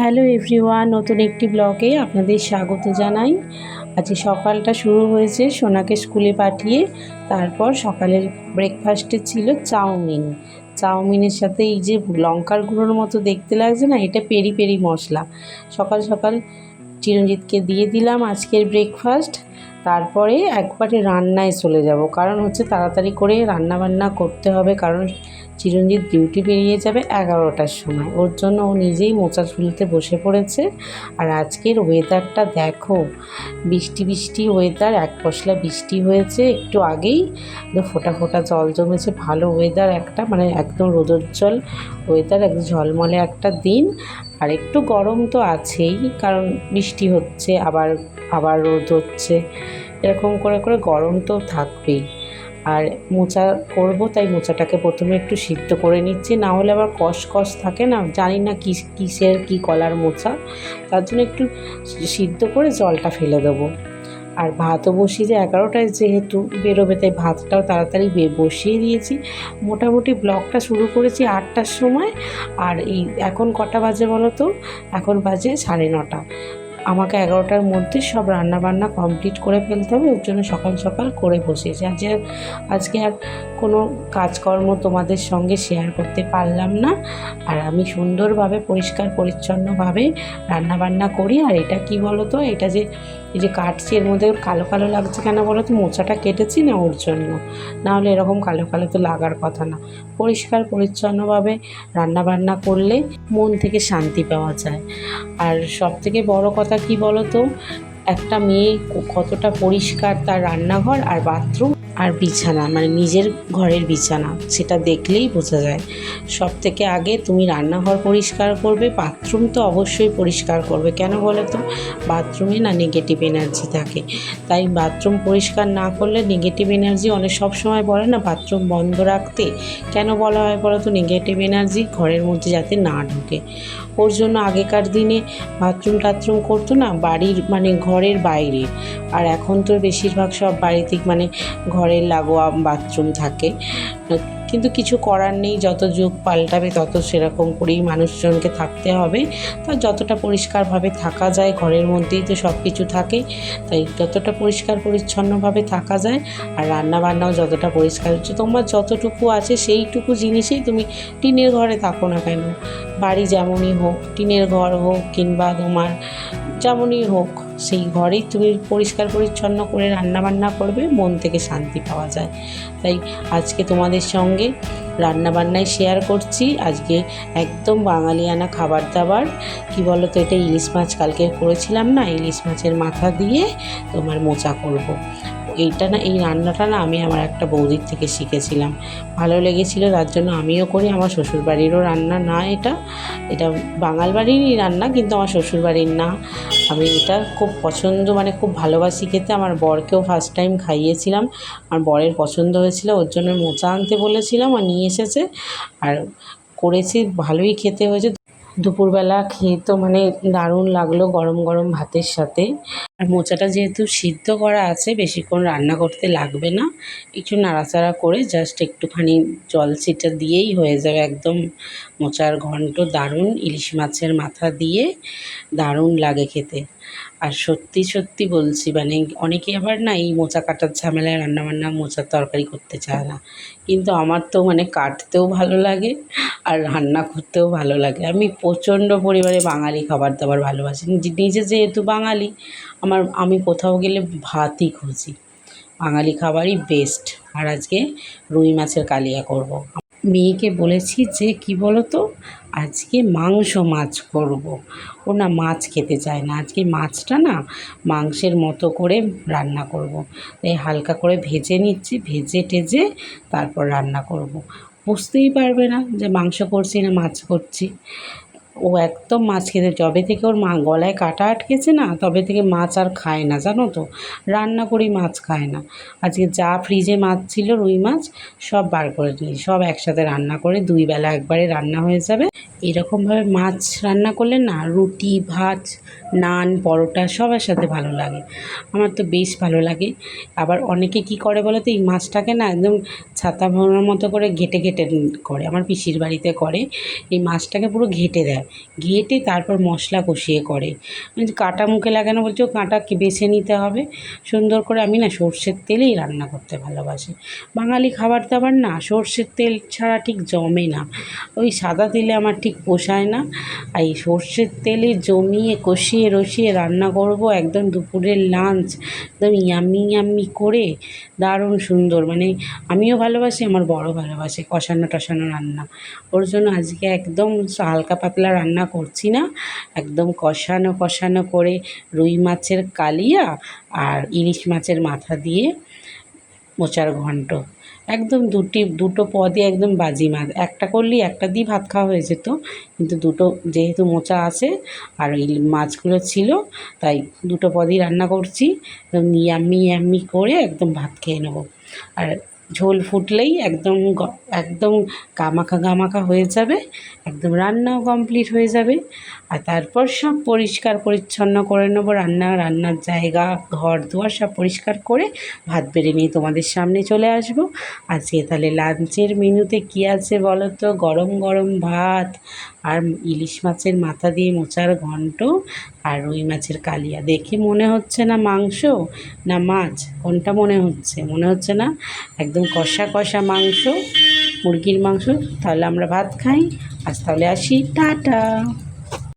Hello everyone, নতুন একটি ব্লগে আপনাদের স্বাগত জানাই। আজকে সকালটা শুরু হয়েছে সোনাকে স্কুলে পাঠিয়ে, তারপর সকালের ব্রেকফাস্টে ছিল চাউমিন। চাউমিনের সাথে এই যে লঙ্কার গুঁড়োর মতো দেখতে লাগছে না, এটা পেরি পেরি মশলা। সকাল সকাল চিরঞ্জিতকে দিয়ে দিলাম আজকের ব্রেকফাস্ট তারপরে একবারে রান্নায় চলে যাব। কারণ হচ্ছে তাড়াতাড়ি করে রান্না বান্না করতে হবে। কারণ চিরঞ্জিত ডিউটি বেরিয়ে যাবে এগারোটার সময়। ওর জন্য ও নিজেই মোচা ঝুলতে বসে পড়েছে। আর আজকের ওয়েদারটা দেখো, বৃষ্টি বৃষ্টি ওয়েদার এক পশলা বৃষ্টি হয়েছে। একটু আগেই ফোটা ফোটা জল জমেছে। ভালো ওয়েদার একটা মানে একদম রোদোজ্জ্বল ওয়েদার একদম ঝলমলে একটা দিন। আর একটু গরম তো আছেই, কারণ বৃষ্টি হচ্ছে। আবার আবার রোদ হচ্ছে। এরকম করে করে গরম তো থাকবেই। আর মোচা করব, তাই মোচাটাকে প্রথমে একটু সিদ্ধ করে নিচ্ছি। না হলে আবার কষ কষ থাকে না, জানি না কিস কিসের কি কলার মোচা। তার জন্য একটু সিদ্ধ করে জলটা ফেলে দেবো। আর ভাতও বসিয়ে এগারোটায় যেহেতু বেরোবে, তাই ভাতটাও তাড়াতাড়ি বসিয়ে দিয়েছি। মোটামুটি ব্লগটা শুরু করেছি আটটার সময়। আর এই এখন কটা বাজে বলো তো? এখন বাজে সাড়ে নটা। আমাকে এগারোটার মধ্যে সব রান্না বান্না কমপ্লিট করে ফেলতে হবে, ওর জন্য সকাল সকাল করে বসেছি আর আজকে আর কোনো কাজকর্ম তোমাদের সঙ্গে শেয়ার করতে পারলাম না। আর আমি সুন্দরভাবে, পরিষ্কার, পরিচ্ছন্নভাবে রান্না বান্না করি। আর এটা কি বলো তো এটা যে, এই যে কাটছি, এর মধ্যে কালো কালো লাগছে কেন বলো তো মোচাটা কেটেছি না ওর জন্য। না হলে এরকম কালো কালো তো লাগার কথা না। পরিষ্কার, পরিচ্ছন্নভাবে রান্না বান্না করলে মন থেকে শান্তি পাওয়া যায়। আর সব থেকে বড় কথা কি বলো তো একটা মেয়ে কতটা পরিষ্কার তার রান্নাঘর আর বাথরুম আর বিছানা মানে নিজের ঘরের বিছানা, সেটা দেখলেই বোঝা যায়। সব থেকে আগে তুমি রান্নাঘর পরিষ্কার করবে, বাথরুম তো অবশ্যই পরিষ্কার করবে। কেন বলো তো বাথরুমে না নেগেটিভ এনার্জি থাকে। তাই বাথরুম পরিষ্কার না করলে নেগেটিভ এনার্জি অনেক সব সময় বলে না, বাথরুম বন্ধ রাখতে। কেন বলা হয় বলো তো নেগেটিভ এনার্জি ঘরের মধ্যে যাতে না ঢোকে। ওর জন্য আগেকার দিনে বাথরুম টাথরুম করতো না, বাড়ির মানে ঘরের বাইরে। আর এখন তো বেশিরভাগ সব বাড়িতে মানে ঘরের লাগোয়া বাথরুম থাকে। কিন্তু কিছু করার নেই, যত যুগ পাল্টাবে তত সেরকম করেই মানুষজনকে থাকতে হবে। তা যতটা পরিষ্কারভাবে থাকা যায়, ঘরের মধ্যেই তো সব কিছু থাকে, তাই যতটা পরিষ্কার পরিচ্ছন্নভাবে থাকা যায় আর রান্না বান্নাও যতটা পরিষ্কার। হচ্ছে তোমার যতটুকু আছে সেইটুকু জিনিসেই তুমি টিনের ঘরে থাকো না কেন? বাড়ি যেমনই হোক, টিনের ঘর হোক কিংবা তোমার যেমনই হোক সেই ঘরেই তুমি পরিষ্কার পরিচ্ছন্ন করে রান্না বান্না করবে, মন থেকে শান্তি পাওয়া যায়। তাই আজকে তোমাদের সঙ্গে রান্না বান্নায় শেয়ার করছি। আজকে একদম বাঙালিয়ানা খাবার দাবার। কি বলো তো এটা ইলিশ মাছ কালকে করেছিলাম না, ইলিশ মাছের মাথা দিয়ে তোমার মোচা করব। এইটা না, এই রান্নাটা না আমি আমার একটা বৌদির থেকে শিখেছিলাম। ভালো লেগেছিল, তার জন্য আমিও করি। আমার শ্বশুরবাড়িরও রান্না না এটা। এটা বাঙাল বাড়িরই রান্না, কিন্তু আমার শ্বশুরবাড়ির না। আমি এটা খুব পছন্দ মানে খুব ভালোবাসি খেতে। আমার বরকেও ফার্স্ট টাইম খাইয়েছিলাম। আমার বরের পছন্দ হয়েছিল, ওর জন্য মোচা আনতে বলেছিলাম আর নিয়ে এসেছে। আর করেছি, ভালোই খেতে হয়েছে। দুপুরবেলা খেয়ে তো মানে দারুণ লাগল গরম গরম ভাতের সাথে। আর মোচাটা যেহেতু সিদ্ধ করা আছে, বেশিক্ষণ রান্না করতে লাগবে না। একটু নাড়াচাড়া করে জাস্ট একটুখানি জল ছিটা দিয়েই হয়ে যাবে একদম। মোচার ঘন্ট দারুণ, ইলিশ মাছের মাথা দিয়ে দারুণ লাগে খেতে। আর সত্যি সত্যি বলছি মানে অনেকে আবার না এই মোচা কাটার ঝামেলায় রান্নাবান্না, মোচার তরকারি করতে চায় না। কিন্তু আমার তো মানে কাটতেও ভালো লাগে আর রান্না করতেও ভালো লাগে। আমি প্রচণ্ড পরিমাণে বাঙালি খাবার দাবার ভালোবাসি। নিজে নিজে যেহেতু বাঙালি আমার, আমি কোথাও গেলে ভাতই খুঁজি বাঙালি খাবারই বেস্ট আর আজকে রুই মাছের কালিয়া করব। মেয়েকে বলেছি যে, কি বলো তো আজকে মাংস মাছ করব। ও না মাছ খেতে চায় না আজকে মাছটা না মাংসের মতো করে রান্না করব। তাই হালকা করে ভেজে নিচ্ছি, ভেজে টেজে তারপর রান্না করব। বুঝতেই পারবে না যে মাংস করছি না মাছ করছি ও একদম মাছ খেতে, যবে থেকে ওর মা গলায় কাটা আটকেছে না, তবে থেকে মাছ আর খায় না, জানো তো? রান্না করি মাছ খায় না। আজকে যা ফ্রিজে মাছ ছিল, রুই মাছ, সব বার করে নিই। সব একসাথে রান্না করে দুই বেলা একবারে রান্না হয়ে যাবে। এরকমভাবে মাছ রান্না করলে না, রুটি, ভাত, নান, পরোটা সবার সাথে ভালো লাগে। আমার তো বেশ ভালো লাগে। আবার অনেকে কি করে বলো তো, এই মাছটাকে না একদম ছাতা ভরানোর মতো করে ঘেটে ঘেটে করে, আমার পিসির বাড়িতে করে। এই মাছটাকে পুরো ঘেটে দেয়। ঘেটে তারপর মশলা কষিয়ে করে। কাঁটা মুখে লাগে না বলছে কাঁটা বেছে নিতে হবে? সুন্দর করে আমি না সর্ষের তেলেই রান্না করতে ভালোবাসি। বাঙালি খাবার দাবার না, সর্ষের তেল ছাড়া ঠিক জমে না। ওই সাদা তেলে আমার ঠিক পোষায় না। আর এই সর্ষের তেলে জমিয়ে, কষিয়ে, রসিয়ে রান্না করব একদম দুপুরের লাঞ্চ একদম ইয়াম্মি ইয়াম্মি করে। দারুণ সুন্দর মানে আমিও ভালোবাসি, আমার বড় ভালোবাসে কষানো টষানো রান্না। ওর জন্য আজকে একদম হালকা পাতলা রান্না করছি না। একদম কষানো কষানো করে রুই মাছের কালিয়া আর ইলিশ মাছের মাথা দিয়ে মোচার ঘন্ট। একদম দুটি, দুটো পদই একদম বাজি মাছ। একটা করলেই একটা দিয়ে ভাত খাওয়া হয়ে যেত। কিন্তু দুটো যেহেতু মোচা আছে আর এই মাছগুলো ছিল, তাই দুটো পদই রান্না করছি। একদম ইয়াম্মি ইয়াম্মি করে একদম ভাত খেয়ে নেব। আর ঝোল ফুটলেই একদম একদম কামাখা গামাখা হয়ে যাবে একদম রান্নাও কমপ্লিট হয়ে যাবে। আর তারপর সব পরিষ্কার পরিচ্ছন্ন করে নেব, রান্না, রান্নার জায়গা, ঘর দুয়ার সব পরিষ্কার করে ভাত বেড়ে নিয়ে তোমাদের সামনে চলে আসব। আজকে তাহলে লাঞ্চের মেনুতে কী আছে বলো তো? গরম গরম ভাত আর ইলিশ মাছের মাথা দিয়ে মোচার ঘন্ট আর রুই মাছের কালিয়া। দেখে মনে হচ্ছে না মাংস না মাছ? কোনটা মনে হচ্ছে? মনে হচ্ছে না? একদম কষা কষা মাংস, মুরগির মাংস। তাহলে আমরা ভাত খাই। আজ তাহলে আসি। টাটা!